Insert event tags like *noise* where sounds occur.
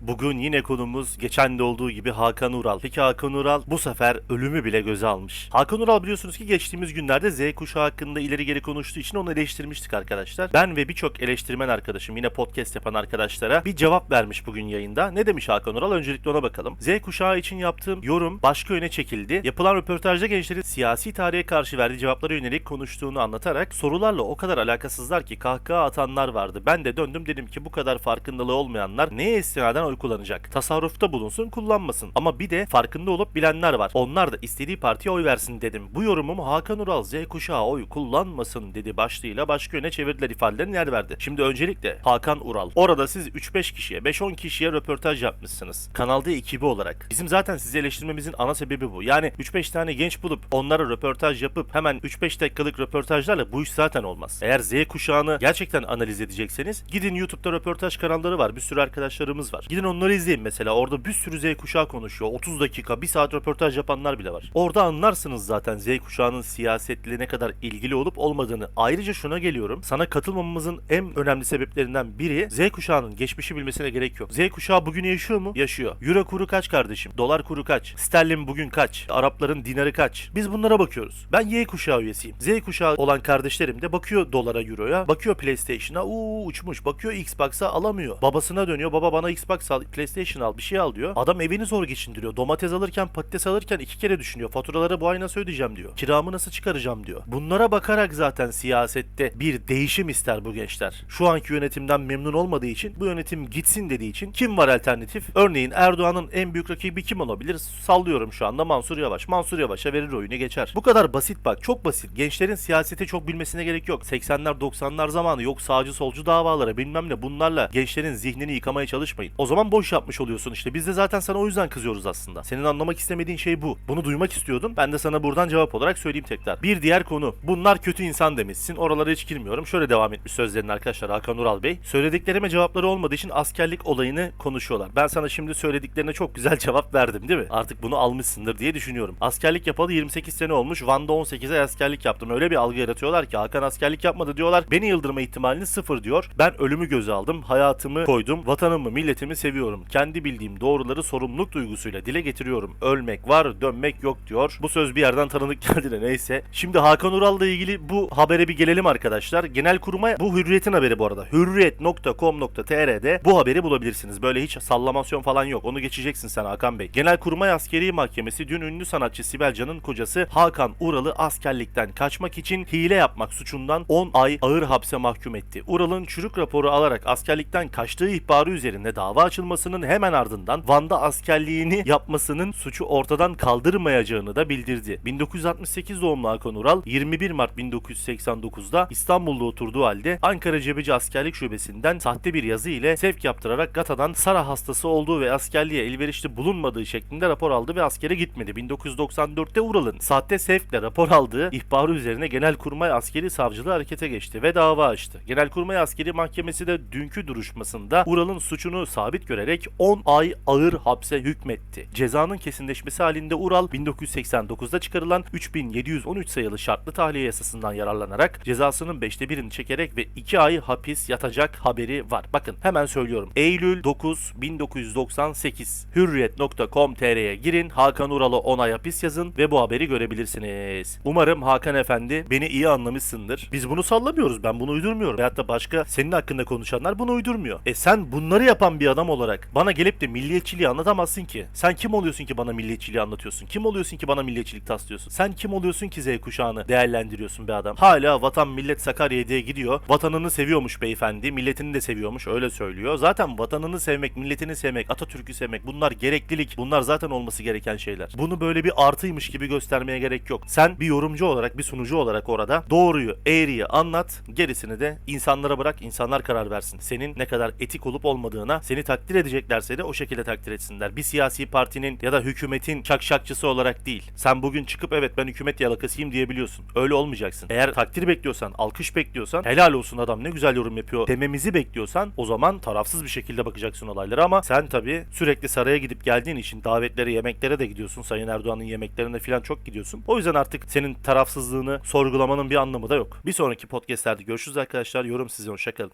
Bugün yine konumuz geçen de olduğu gibi Hakan Ural. Peki Hakan Ural bu sefer ölümü bile göze almış. Hakan Ural biliyorsunuz ki geçtiğimiz günlerde Z kuşağı hakkında ileri geri konuştuğu için onu eleştirmiştik arkadaşlar. Ben ve birçok eleştirmen arkadaşım yine podcast yapan arkadaşlara bir cevap vermiş bugün yayında. Ne demiş Hakan Ural? Öncelikle ona bakalım. Z kuşağı için yaptığım yorum başka yöne çekildi. Yapılan röportajda gençlerin siyasi tarihe karşı verdiği cevaplara yönelik konuştuğunu anlatarak sorularla o kadar alakasızlar ki kahkaha atanlar vardı. Ben de döndüm dedim ki bu kadar farkındalığı olmayanlar neye istinaden oy kullanacak? Tasarrufta bulunsun kullanmasın. Ama bir de farkında olup bilenler var. Onlar da istediği partiye oy versin dedim. Bu yorumum Hakan Ural Z kuşağı oy kullanmasın dedi başlığıyla başka yöne çevirdiler ifadelerini yer verdi. Şimdi öncelikle Hakan Ural. Orada siz 3-5 kişiye 5-10 kişiye röportaj yapmışsınız. Kanalda ekibi olarak. Bizim zaten sizi eleştirmemizin ana sebebi bu. Yani 3-5 tane genç bulup onlara röportaj yapıp hemen 3-5 dakikalık röportajlarla bu iş zaten olmaz. Eğer Z kuşağını gerçekten analiz edecekseniz gidin YouTube'da röportaj kanalları var. Bir sürü arkadaşlarımız var. Gidin onları izleyin mesela. Orada bir sürü Z kuşağı konuşuyor. 30 dakika, 1 saat röportaj yapanlar bile var. Orada anlarsınız zaten Z kuşağının siyasetle ne kadar ilgili olup olmadığını. Ayrıca şuna geliyorum. Sana katılmamamızın en önemli sebeplerinden biri Z kuşağının geçmişi bilmesine gerek yok. Z kuşağı bugün yaşıyor mu? Yaşıyor. Euro kuru kaç kardeşim? Dolar kuru kaç? Sterlin bugün kaç? Arapların dinarı kaç? Biz bunlara bakıyoruz. Ben Y kuşağı üyesiyim. Z kuşağı olan kardeşlerim de bakıyor dolara, euroya, bakıyor PlayStation'a, uuu uçmuş. Bakıyor Xbox'a alamıyor. Babasına dönüyor. Baba bana Xbox al, PlayStation al, bir şey al diyor. Adam evini zor geçindiriyor. Domates alırken, patates alırken iki kere düşünüyor. Faturaları bu ay nasıl ödeyeceğim diyor. Kiramı nasıl çıkaracağım diyor. Bunlara bakarak zaten siyasette bir değişim ister bu gençler. Şu anki yönetimden memnun olmadığı için bu yönetim gitsin dediği için kim var alternatif? Örneğin Erdoğan'ın en büyük rakibi kim olabilir? Sallıyorum şu anda Mansur Yavaş. Mansur Yavaş'a verir oyunu geçer. Bu kadar basit bak. Çok basit. Gençlerin siyasete çok bilmesine gerek yok. 80'ler 90'lar zamanı yok sağcı solcu davalara bilmem ne bunlarla gençlerin zihnini yıkamaya çalışmayın. O zaman boş yapmış oluyorsun işte. Biz de zaten sana o yüzden kızıyoruz aslında. Senin anlamak istemediğin şey bu. Bunu duymak istiyordum. Ben de sana buradan cevap olarak söyleyeyim tekrar. Bir diğer konu. Bunlar kötü insan demişsin. Oralara hiç girmiyorum. Şöyle devam etmiş sözlerin arkadaşlar Hakan Ural Bey. Söylediklerime cevapları olmadığı için askerlik olayını konuşuyorlar. Ben sana şimdi söylediklerine çok güzel *laughs* cevap verdim değil mi? Artık bunu almışsındır diye düşünüyorum. Askerlik yapalı 28 sene olmuş. Van'da 18'e askerlik yaptım. Öyle bir algı yaratıyorlar ki Hakan askerlik yapmadı diyorlar. Beni yıldırma ihtimalini sıfır diyor. Ben ölümü göze aldım. Hayatımı koydum. Vatanımı, milletimi seviyorum. Kendi bildiğim doğruları sorumluluk duygusuyla dile getiriyorum. Ölmek var, dönmek yok diyor. Bu söz bir yerden tanıdık *laughs* geldi de neyse. Şimdi Hakan Ural'la ilgili bu habere bir gelelim arkadaşlar. Genel kuruma bu Hürriyet'in haberi bu arada. Hürriyet.com.tr'de bu haberi bulabilirsiniz. Böyle hiç sallamasyon falan yok. Onu geçeceksin sen Hakan Bey. Genelkurmay Askeri Mahkemesi dün ünlü sanatçı Sibel Can'ın kocası Hakan Ural'ı askerlikten kaçmak için hile yapmak suçundan 10 ay ağır hapse mahkum etti. Ural'ın çürük raporu alarak askerlikten kaçtığı ihbarı üzerinde dava açılmasının hemen ardından Van'da askerliğini yapmasının suçu ortadan kaldırmayacağını da bildirdi. 1968 doğumlu Hakan Ural 21 Mart 1989'da İstanbul'da oturduğu halde Ankara Cebeci Askerlik Şubesi'nden sahte bir yazı ile sevk yaptırarak GATA'dan Sara hastası olduğu ve askerliğe elverişli bulunmadığı şeklinde rapor aldı ve askere gitmedi. 1994'te Ural'ın sahte sevkle rapor aldığı ihbarı üzerine Genelkurmay Askeri Savcılığı harekete geçti ve dava açtı. Genelkurmay Askeri Mahkemesi de dünkü duruşmasında Ural'ın suçunu sabit görerek 10 ay ağır hapse hükmetti. Cezanın kesinleşmesi halinde Ural 1989'da çıkarılan 3713 sayılı şartlı tahliye yasasından yararlanarak cezasının 5'te birini çekerek ve 2 ay hapis yatacak haberi var. Bakın hemen söylüyorum. Eylül 9 1998 hürriyet.com.tr'ye girin. Hakan Ural'a 10 ay hapis yazın ve bu haberi görebilirsiniz. Umarım Hakan Efendi beni iyi anlamışsındır. Biz bunu sallamıyoruz. Ben bunu uydurmuyorum. Veyahut da başka senin hakkında konuşanlar bunu uydurmuyor. E sen bunları yapan bir adam olarak bana gelip de milliyetçiliği anlatamazsın ki. Sen kim oluyorsun ki bana milliyetçiliği anlatıyorsun? Kim oluyorsun ki bana milliyetçilik taslıyorsun? Sen kim oluyorsun ki Z kuşağını değerlendiriyorsun be adam? Hala vatan millet Sakarya diye gidiyor. Vatanını seviyormuş beyefendi. Milletini de seviyormuş. Öyle söylüyor. Zaten vatanını sevmek, milletini sevmek, Atatürk'ü sevmek bunlar gereklilik. Bunlar zaten olması gereken şeyler. Bunu böyle bir artıymış gibi göstermeye gerek yok. Sen bir yorumcu olarak, bir sunucu olarak orada doğruyu, eğriyi anlat. Gerisini de insanlara bırak. insanlar karar versin. Senin ne kadar etik olup olmadığına seni takdir edeceklerse de o şekilde takdir etsinler. Bir siyasi partinin ya da hükümetin şakşakçısı olarak değil. Sen bugün çıkıp evet ben hükümet yalakasıyım diyebiliyorsun. Öyle olmayacaksın. Eğer takdir bekliyorsan, alkış bekliyorsan, helal olsun adam ne güzel yorum yapıyor dememizi bekliyorsan o zaman tarafsız bir şekilde bakacaksın olaylara ama sen tabii sürekli saraya gidip geldiğin için davetlere, yemeklere de gidiyorsun. Sayın Erdoğan'ın yemeklerine falan çok gidiyorsun. O yüzden artık senin tarafsızlığını sorgulamanın bir anlamı da yok. Bir sonraki podcastlerde görüşürüz arkadaşlar. Yorum sizin. Hoşçakalın.